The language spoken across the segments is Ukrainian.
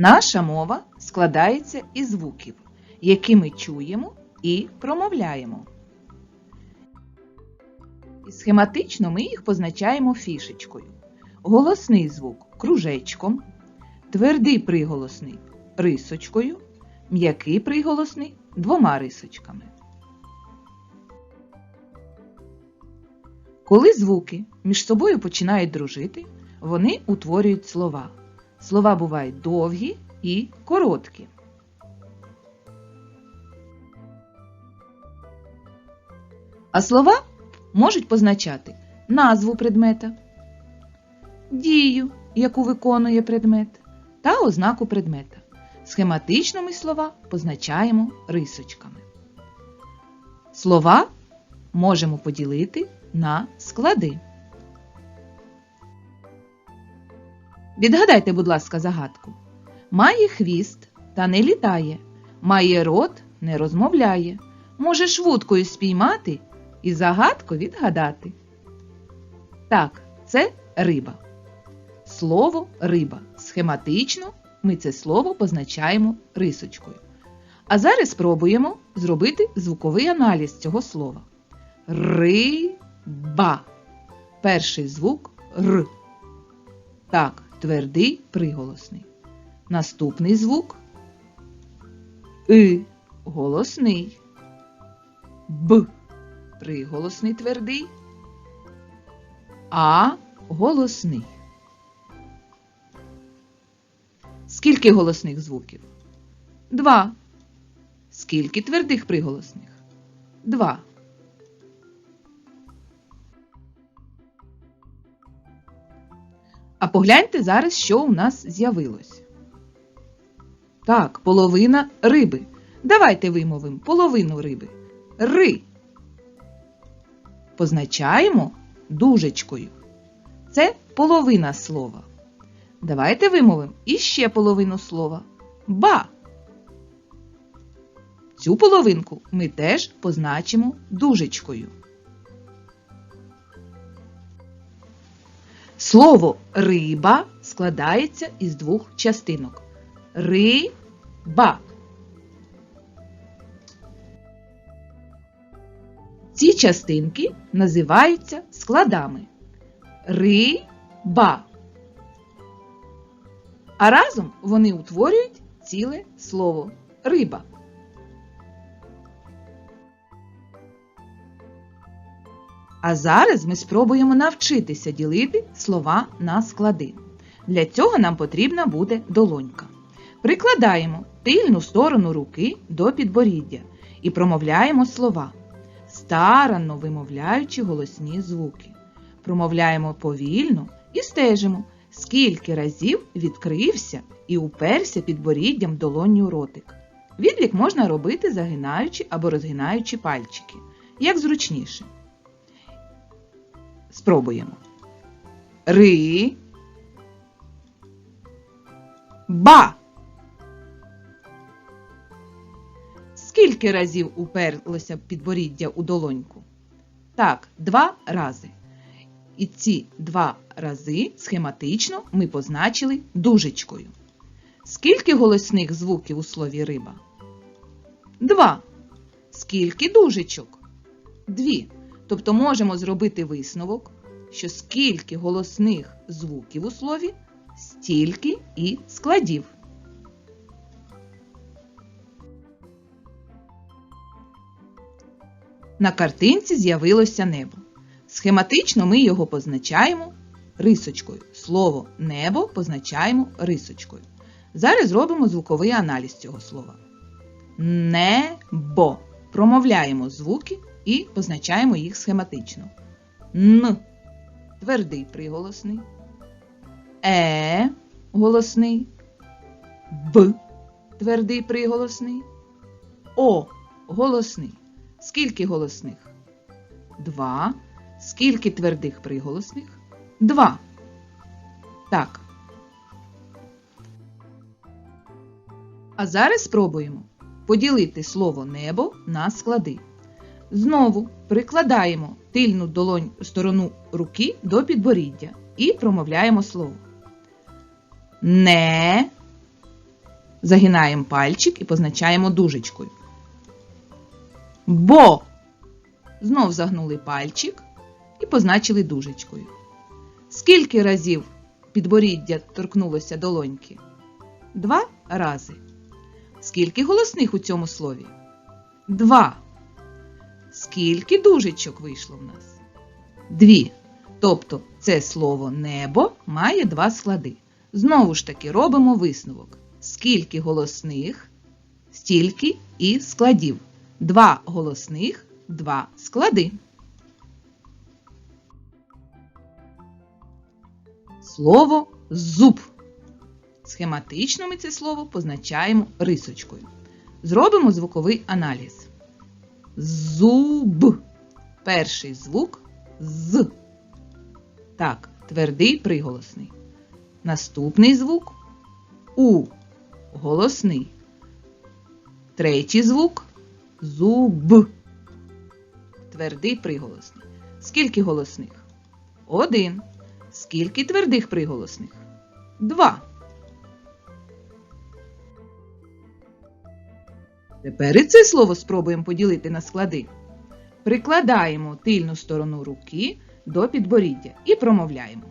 Наша мова складається із звуків, які ми чуємо і промовляємо. І схематично ми їх позначаємо фішечкою. Голосний звук кружечком, твердий приголосний рисочкою, м'який приголосний двома рисочками. Коли звуки між собою починають дружити, вони утворюють слова. Слова бувають довгі і короткі. А слова можуть позначати назву предмета, дію, яку виконує предмет, та ознаку предмета. Схематично ми слова позначаємо рисочками. Слова можемо поділити на склади. Відгадайте, будь ласка, загадку. Має хвіст та не літає, має рот, не розмовляє. Можеш вудкою спіймати і загадку відгадати. Так, це риба. Слово риба. Схематично ми це слово позначаємо рисочкою. А зараз спробуємо зробити звуковий аналіз цього слова. Риба. Перший звук Р. Так, твердий приголосний. Наступний звук И. Голосний. Б. Приголосний твердий. А. Голосний. Скільки голосних звуків? Два. Скільки твердих приголосних? Два. А погляньте зараз, що у нас з'явилось. Так, половина риби. Давайте вимовимо половину риби. Ри. Позначаємо дужечкою. Це половина слова. Давайте вимовимо іще половину слова. Ба. Цю половинку ми теж позначимо дужечкою. Слово риба складається із двох частинок. Риба. Ці частинки називаються складами. Риба. А разом вони утворюють ціле слово риба. А зараз ми спробуємо навчитися ділити слова на склади. Для цього нам потрібна буде долонька. Прикладаємо тильну сторону руки до підборіддя і промовляємо слова, старанно вимовляючи голосні звуки. Промовляємо повільно і стежимо, скільки разів відкрився і уперся підборіддям долонню ротик. Відлік можна робити загинаючи або розгинаючи пальчики, як зручніше. Спробуємо. Ри. Ба. Скільки разів уперлося підборіддя у долоньку? Так, два рази. І ці два рази схематично ми позначили дужечкою. Скільки голосних звуків у слові риба? Два. Скільки дужечок? Дві. Тобто можемо зробити висновок, що скільки голосних звуків у слові, стільки і складів. На картинці з'явилося небо. Схематично ми його позначаємо рисочкою. Слово небо позначаємо рисочкою. Зараз зробимо звуковий аналіз цього слова. Небо. Промовляємо звуки і позначаємо їх схематично. Н твердий приголосний, Е голосний, Б твердий приголосний, О голосний. Скільки голосних? Два. Скільки твердих приголосних? Два. Так. А зараз спробуємо поділити слово небо на склади. Знову прикладаємо тильну долонь сторону руки до підборіддя і промовляємо слово. Не Загинаємо пальчик і позначаємо дужечкою. Бо. Знов загнули пальчик і позначили дужечкою. Скільки разів підборіддя торкнулося долоньки? Два рази. Скільки голосних у цьому слові? Два. Скільки дужечок вийшло в нас? Дві. Тобто це слово небо має два склади. Знову ж таки робимо висновок. Скільки голосних, стільки і складів. Два голосних, два склади. Слово зуб. Схематично ми це слово позначаємо рисочкою. Зробимо звуковий аналіз. Зуб. Перший звук з. Так, твердий приголосний. Наступний звук у. Голосний. Третій звук зуб. Твердий приголосний. Скільки голосних? Один. Скільки твердих приголосних? Два. Тепер і це слово спробуємо поділити на склади. Прикладаємо тильну сторону руки до підборіддя і промовляємо.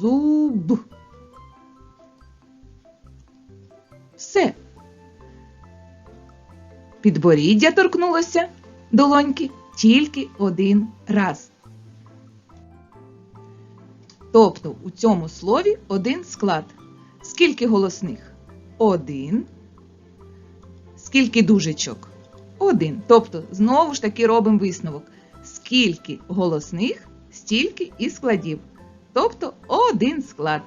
Зуб. Все. Підборіддя торкнулося долоньки тільки один раз. Тобто у цьому слові один склад. Скільки голосних? Один. Скільки дужечок? Один. Тобто, знову ж таки робимо висновок. Скільки голосних, стільки і складів. Тобто один склад.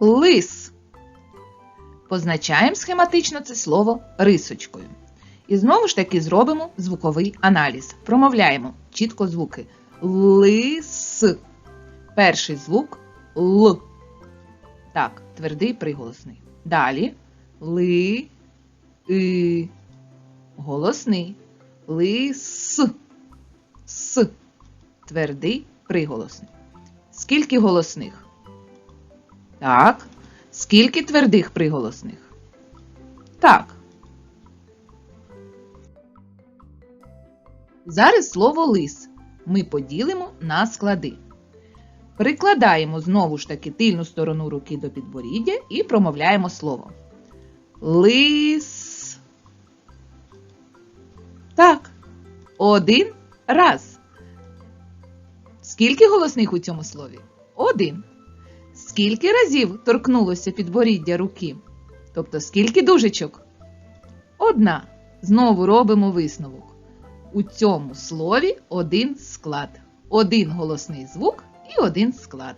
Лис. Позначаємо схематично це слово рисочкою. І знову ж таки зробимо звуковий аналіз. Промовляємо чітко звуки. Лис. Перший звук Л. Так, твердий приголосний. Далі ли, и. Голосний. Лис. С. Твердий приголосний. Скільки голосних? Так. Скільки твердих приголосних? Так. Зараз слово лис ми поділимо на склади. Прикладаємо знову ж таки тильну сторону руки до підборіддя і промовляємо слово. Лис. Так. Один раз. Скільки голосних у цьому слові? Один. Скільки разів торкнулося підборіддя руки? Тобто, скільки дужечок? Одна. Знову робимо висновок. У цьому слові один склад. Один голосний звук і один склад.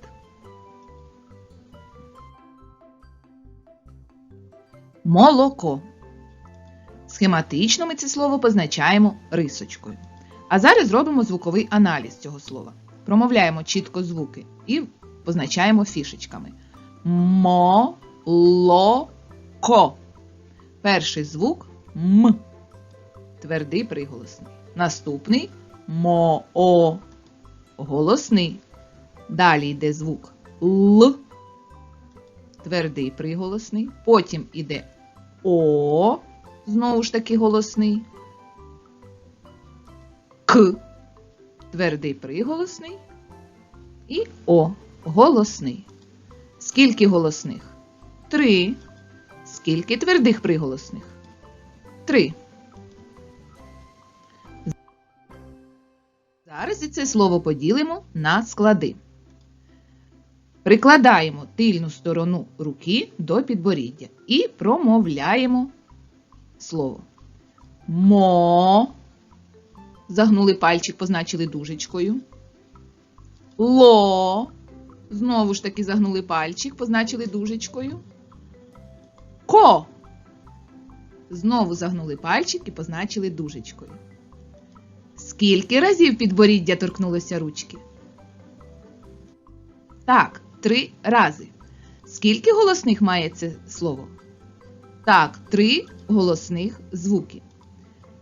Молоко. Схематично ми це слово позначаємо рисочкою. А зараз зробимо звуковий аналіз цього слова. Промовляємо чітко звуки і позначаємо фішечками. Мо-ло-ко. Перший звук М. Твердий приголосний. Наступний мо-о. Голосний. Далі йде звук Л. Твердий приголосний. Потім йде О. Знову ж таки голосний. К. Твердий приголосний. І О. Голосний. Скільки голосних? Три. Скільки твердих приголосних? Три. Зараз і це слово поділимо на склади. Прикладаємо тильну сторону руки до підборіддя і промовляємо слово. Мо. Загнули пальчик, позначили дужечкою. Ло. Знову ж таки загнули пальчик, позначили дужечкою. Ко. Знову загнули пальчик і позначили дужечкою. Скільки разів підборіддя торкнулося ручки? Так, три рази. Скільки голосних має це слово? Так, три голосних звуки.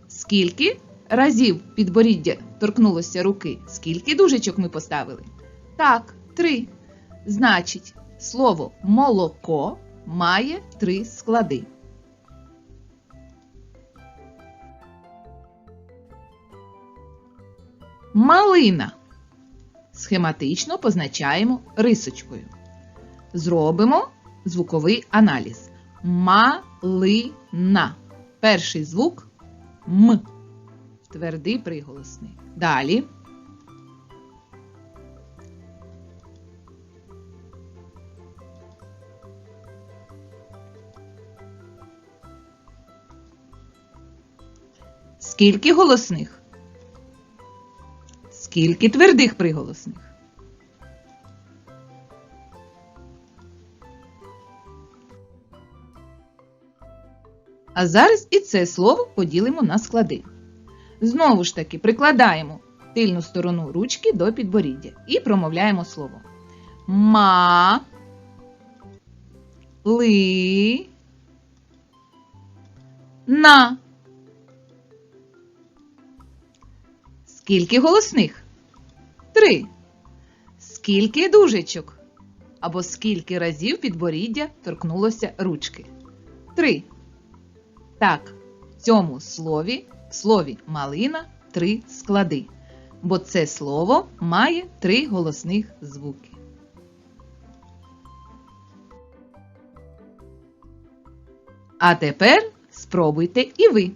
Скільки разів підборіддя торкнулося руки? Скільки дужечок ми поставили? Так, три. Значить, слово молоко має три склади. Малина. Схематично позначаємо рисочкою. Зробимо звуковий аналіз. Малина. Перший звук М. Твердий приголосний. Далі. Скільки голосних? Скільки твердих приголосних? А зараз і це слово поділимо на склади. Знову ж таки прикладаємо тильну сторону ручки до підборіддя і промовляємо слово. Ма. Ли. На. Скільки голосних? Три. Скільки дужечок? Або скільки разів підборіддя торкнулося ручки? Три. Так, в цьому слові, в слові малина три склади, бо це слово має три голосних звуки. А тепер спробуйте і ви.